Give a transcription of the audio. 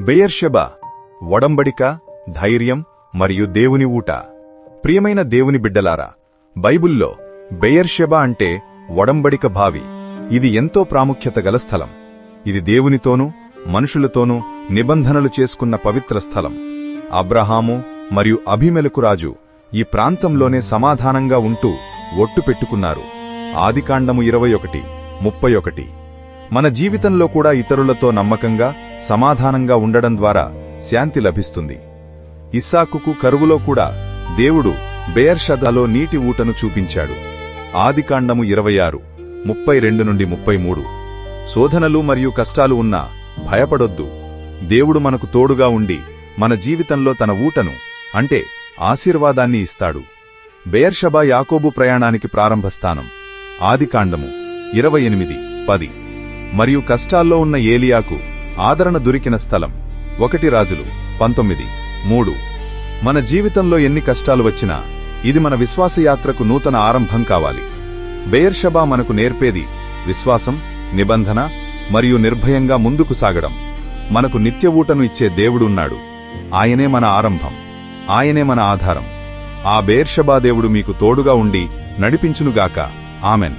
బెయర్షెబ వడంబడిక ధైర్యం మరియు దేవుని ఊట. ప్రియమైన దేవుని బిడ్డలారా బైబుల్లో బెయర్షెబ అంటే వడంబడిక భావి ఇది ఎంతో ప్రాముఖ్యత గల స్థలం. ఇది దేవునితోనూ మనుషులతోనూ నిబంధనలు చేసుకున్న పవిత్ర స్థలం. అబ్రహాము మరియు అభిమెలకురాజు ఈ ప్రాంతంలోనే సమాధానంగా ఉంటూ ఒట్టు పెట్టుకున్నారు. ఆదికాండము ఇరవై ఒకటి ముప్పై ఒకటి. మన జీవితంలో కూడా ఇతరులతో నమ్మకంగా సమాధానంగా ఉండడం ద్వారా శాంతి లభిస్తుంది. ఇస్సాకుకు కరువులో కూడా దేవుడు బెయర్షదాలో నీటి ఊటను చూపించాడు. ఆదికాండము ఇరవై ఆరు ముప్పై రెండు నుండి ముప్పై మూడు శోధనలు మరియు కష్టాలు ఉన్నా భయపడొద్దు. దేవుడు మనకు తోడుగా ఉండి మన జీవితంలో తన ఊటను అంటే ఆశీర్వాదాన్ని ఇస్తాడు. బెయర్షబా యాకోబు ప్రయాణానికి ప్రారంభస్థానం. ఆదికాండము ఇరవై ఎనిమిది పది. మరియు కష్టాల్లో ఉన్న ఏలియాకు ఆదరణ దొరికిన స్థలం. ఒకటి రాజులు. పంతొమ్మిది. మూడు. మన జీవితంలో ఎన్ని కష్టాలు వచ్చినా ఇది మన విశ్వాసయాత్రకు నూతన ఆరంభం కావాలి. బెయర్షబా మనకు నేర్పేది విశ్వాసం నిబంధన మరియు నిర్భయంగా ముందుకు సాగడం. మనకు నిత్యవూటను ఇచ్చే దేవుడున్నాడు. ఆయనే మన ఆరంభం. ఆయనే మన ఆధారం. ఆ బేర్షబా దేవుడు మీకు తోడుగా ఉండి నడిపించునుగాక. ఆమెన్.